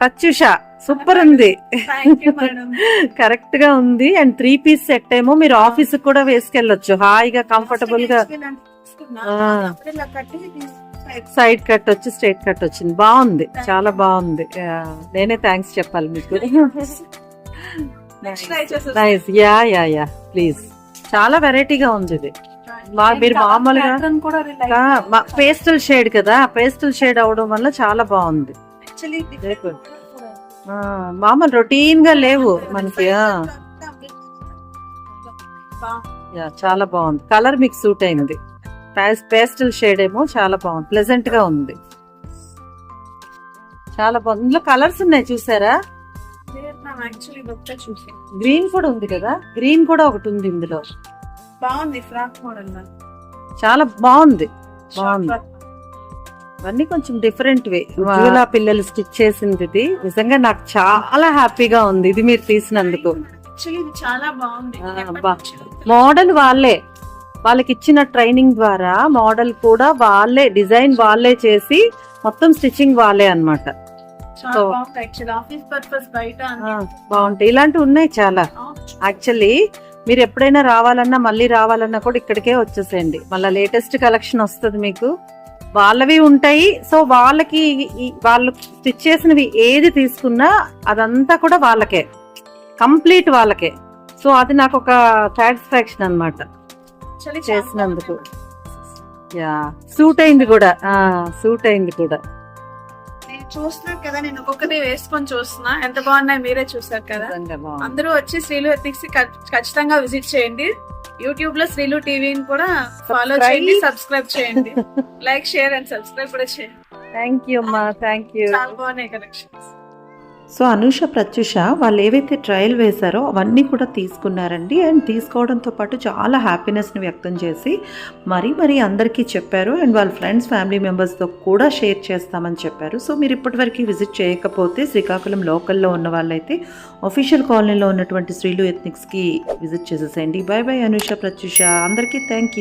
Pratyusha super ఉంది. కరెక్ట్గా ఉంది. అండ్ త్రీ పీస్ సెట్ ఏమో మీరు ఆఫీస్ కూడా వేసుకెళ్ళొచ్చు. హాయిగా కంఫర్టబుల్గా సైడ్ కట్ వచ్చి స్ట్రైట్ కట్ వచ్చింది. బాగుంది. చాలా బాగుంది. నేనే థ్యాంక్స్ చెప్పాలి మీకు. Nice ya ya ya please చాలా వెరైటీగా ఉంది ఇది. మా- మీరు మామూలుగా. పేస్టల్ షేడ్ కదా. పేస్టల్ షేడ్ అవడం వల్ల చాలా బాగుంది. ఆ, మామూలు రొటీన్గా లేవు మనకి ఆ. బాగుంది. యా చాలా బాగుంది. కలర్ మీకు సూట్ అయింది. పేస్టల్ షేడ్ ఏమో చాలా బాగుంది. ప్లెజెంట్గా ఉంది. చాలా బాగుంది. ఇందులో కలర్స్ ఉన్నాయి చూసారా. గ్రీన్ కూడా ఉంది కదా? గ్రీన్ కూడా ఒకటి ఉంది ఇందులో. బాగుంది ఫ్రాక్ మోడల్. చాలా బాగుంది. బాగుంది. ఇవన్నీ కొంచెం డిఫరెంట్ వే. ఉజ్వల పిల్లలు స్టిచ్ చేసింది ఇది నిజంగా నాకు చాలా హ్యాపీగా ఉంది ఇది మీరు తీసినందుకు. చాలా బాగుంది. మోడల్ వాళ్ళే. వాళ్ళకి ఇచ్చిన ట్రైనింగ్ ద్వారా మోడల్ కూడా వాళ్ళే డిజైన్ వాళ్ళే చేసి మొత్తం స్టిచ్చింగ్ వాళ్ళే ఆ, బాగుంటాయి. ఇలాంటివి ఉన్నాయి చాలా. యాక్చువల్లీ మీరు ఎప్పుడైనా రావాలన్నా మళ్ళీ రావాలన్నా కూడా ఇక్కడికే వచ్చేసేయండి. మళ్ళీ లేటెస్ట్ కలెక్షన్ వస్తుంది మీకు. వాళ్ళవి ఉంటాయి. సో వాళ్ళకి వాళ్ళు స్టిచ్ చేసినవి ఏది తీసుకున్నా అదంతా కూడా వాళ్ళకే. కంప్లీట్ వాళ్ళకే. సో అది నాకు ఒక సాటిస్ఫాక్షన్ చాలా చేసినందుకు. యా. సూట్ అయింది కూడా. సూట్ అయింది కూడా. నేను చూస్తున్నాను కదా నేను ఒక్కొక్కటి వేసుకొని చూస్తున్నా. ఎంత బాగున్నాయి మీరే చూసారు కదా. అందరూ వచ్చి శ్రీలు ఎథిక్స్ ఖచ్చితంగా విజిట్ చేయండి. యూట్యూబ్లో శ్రీలు టీవీని కూడా ఫాలో. చేయండి సబ్స్క్రైబ్ చేయండి. లైక్ షేర్ అండ్ సబ్స్క్రైబ్ కూడా చేయండి. థ్యాంక్ యూ అమ్మా. థ్యాంక్ యూ చాలా బాగున్నాయి కలెక్షన్స్. సో అనూష ప్రత్యుష వాళ్ళు ఏవైతే ట్రయల్ వేశారో అవన్నీ కూడా తీసుకున్నారండి. అండ్ తీసుకోవడంతో పాటు చాలా హ్యాపీనెస్ని వ్యక్తం చేసి మరీ మరీ అందరికీ చెప్పారు. అండ్ వాళ్ళ ఫ్రెండ్స్ ఫ్యామిలీ మెంబర్స్తో కూడా షేర్ చేస్తామని చెప్పారు. సో మీరు ఇప్పటివరకు విజిట్ చేయకపోతే శ్రీకాకుళం లోకల్లో ఉన్న వాళ్ళైతే ఒఫీషియల్ కాలనీలో ఉన్నటువంటి శ్రీలు ఎథ్నిక్స్కి విజిట్ చేసేసేయండి. Bye bye Anusha Pratyusha. అందరికీ థ్యాంక్ యూ